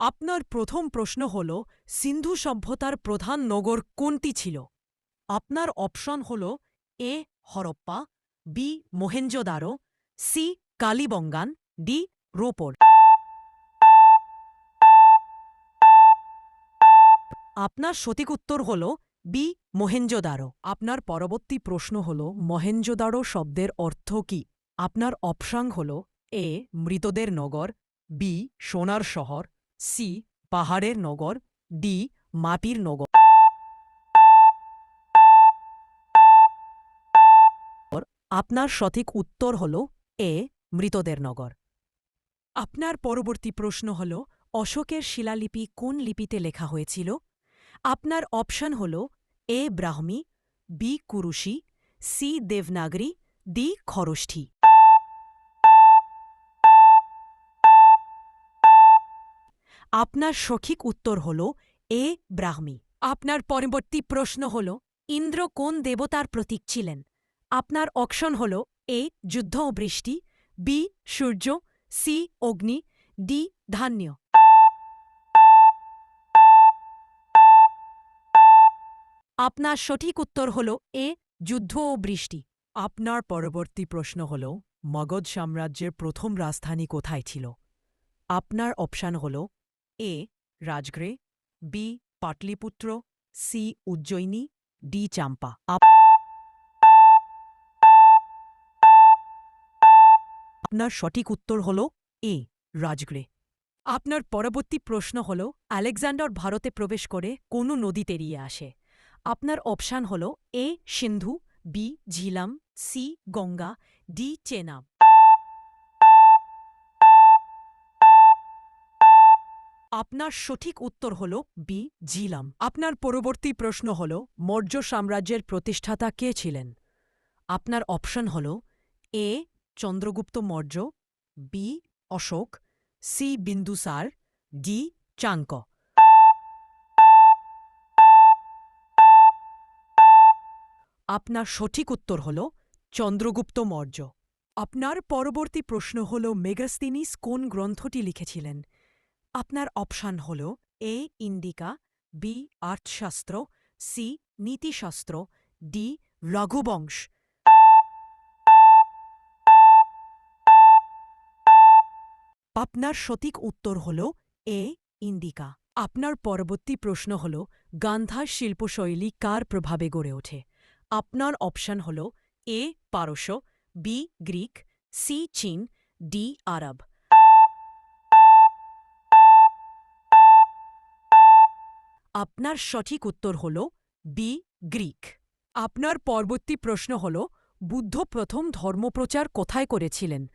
আপনার প্রথম প্রশ্ন হল, সিন্ধু সভ্যতার প্রধান নগর কোনটি ছিল? আপনার অপশন হল, A, Harappa, B, Mohenjodaro, C, Kalibangan, D Ropar আপনার সঠিক উত্তর হল, বি, মোহেঞ্জোদারো। আপনার পরবর্তী প্রশ্ন হল, মহেঞ্জোদারো শব্দের অর্থ কি? আপনার অপশাং হল, এ, মৃতদের নগর, বি, সোনার শহর সি, পাহাড়ের নগর, ডি, মাটির নগর। আপনার সঠিক উত্তর হল এ, মৃতদের নগর। আপনার পরবর্তী প্রশ্ন হল, অশোকের শিলালিপি কোন লিপিতে লেখা হয়েছিল? আপনার অপশন হল এ, ব্রাহ্মী, বি, কুরুশি, সি, দেবনাগরী, ডি, খরষ্ঠী। আপনার সঠিক উত্তর হল এ. ব্রাহ্মী। আপনার পরবর্তী প্রশ্ন হল, ইন্দ্র কোন দেবতার প্রতীক ছিলেন? আপনার অপশন হল এ. যুদ্ধ ও বৃষ্টি, বি. সূর্য, সি. অগ্নি, ডি. ধান্য। আপনার সঠিক উত্তর হল এ. যুদ্ধ ও বৃষ্টি। আপনার পরবর্তী প্রশ্ন হল, মগধ সাম্রাজ্যের প্রথম রাজধানী কোথায় ছিল? আপনার অপশান হল A Rajgriha B Pataliputra C Ujjayini D Champa up- আপনার সঠিক উত্তর হল এ রাজগ্রে আপনার পরবর্তী প্রশ্ন হল, আলেকজান্ডার ভারতে প্রবেশ করে কোন নদী তেরিয়ে আসে? আপনার অপশান হল A Sindhu B Jhelum C Ganga D Chenab. আপনার সঠিক উত্তর হল বি ঝিলাম আপনার পরবর্তী প্রশ্ন হল, মৌর্য সাম্রাজ্যের প্রতিষ্ঠাতা কে ছিলেন? আপনার অপশন হল, A, Chandragupta Maurya, B, Ashoka, C, Bindusara, D, Chanakya. আপনার সঠিক উত্তর হল, চন্দ্রগুপ্ত মৌর্য। আপনার পরবর্তী প্রশ্ন হল, মেগাস্তিনিস কোন গ্রন্থটি লিখেছিলেন? আপনার অপশান হল A Indica B Arthashastra C Nitishastra D Raghuvamsha আপনার সঠিক উত্তর হল এ ইন্ডিকা। আপনার পরবর্তী প্রশ্ন হল, গান্ধার শিল্পশৈলী কার প্রভাবে গড়ে ওঠে? আপনার অপশন হল এ পারস্য বি গ্রিক সি চীন ডি আরব। আপনার সঠিক উত্তর হল বি, গ্রিক। আপনার পরবর্তী প্রশ্ন হল, বুদ্ধ প্রথম ধর্মপ্রচার কোথায় করেছিলেন?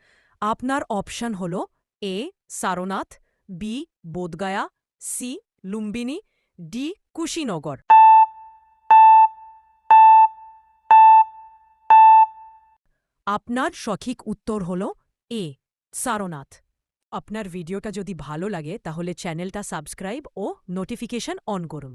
আপনার অপশন হল A, Sarnath, B, Bodh Gaya, C, Lumbini, D, Kushinagar. আপনার সঠিক উত্তর হল এ, সারনাথ। আপনার ভিডিওটা যদি ভালো লাগে তাহলে চ্যানেলটা সাবস্ক্রাইব ও নোটিফিকেশন অন করুন